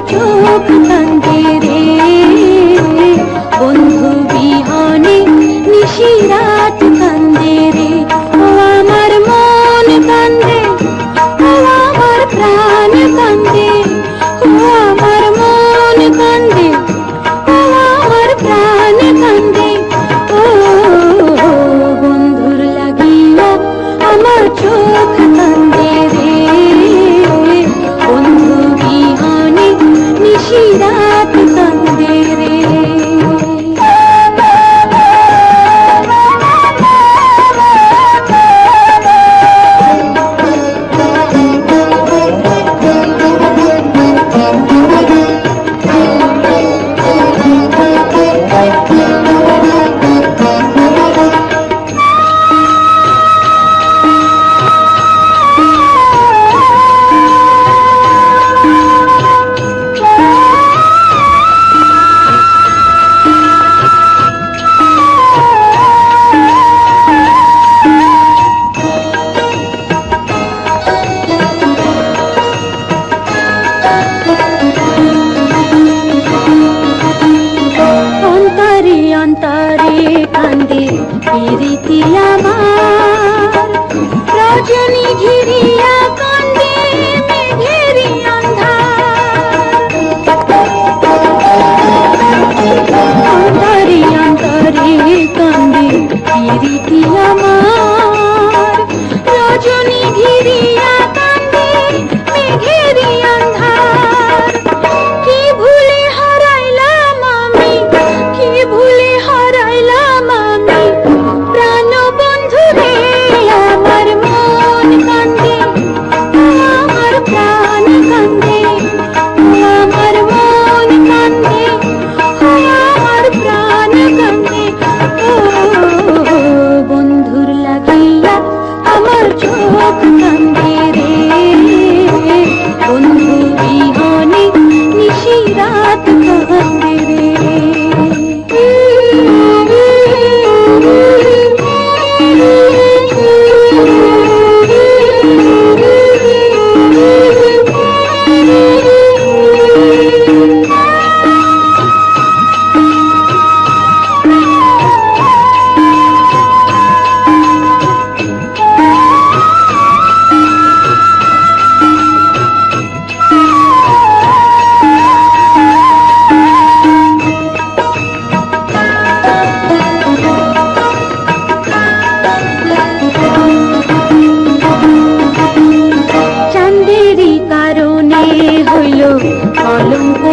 这个难。তারে কান্দে প্রীতি আমার। রজনী ঘিরিয়া কান্দে মেঘেরি অন্ধারে অন্তরে রজনী ঘিরিয়া आलम को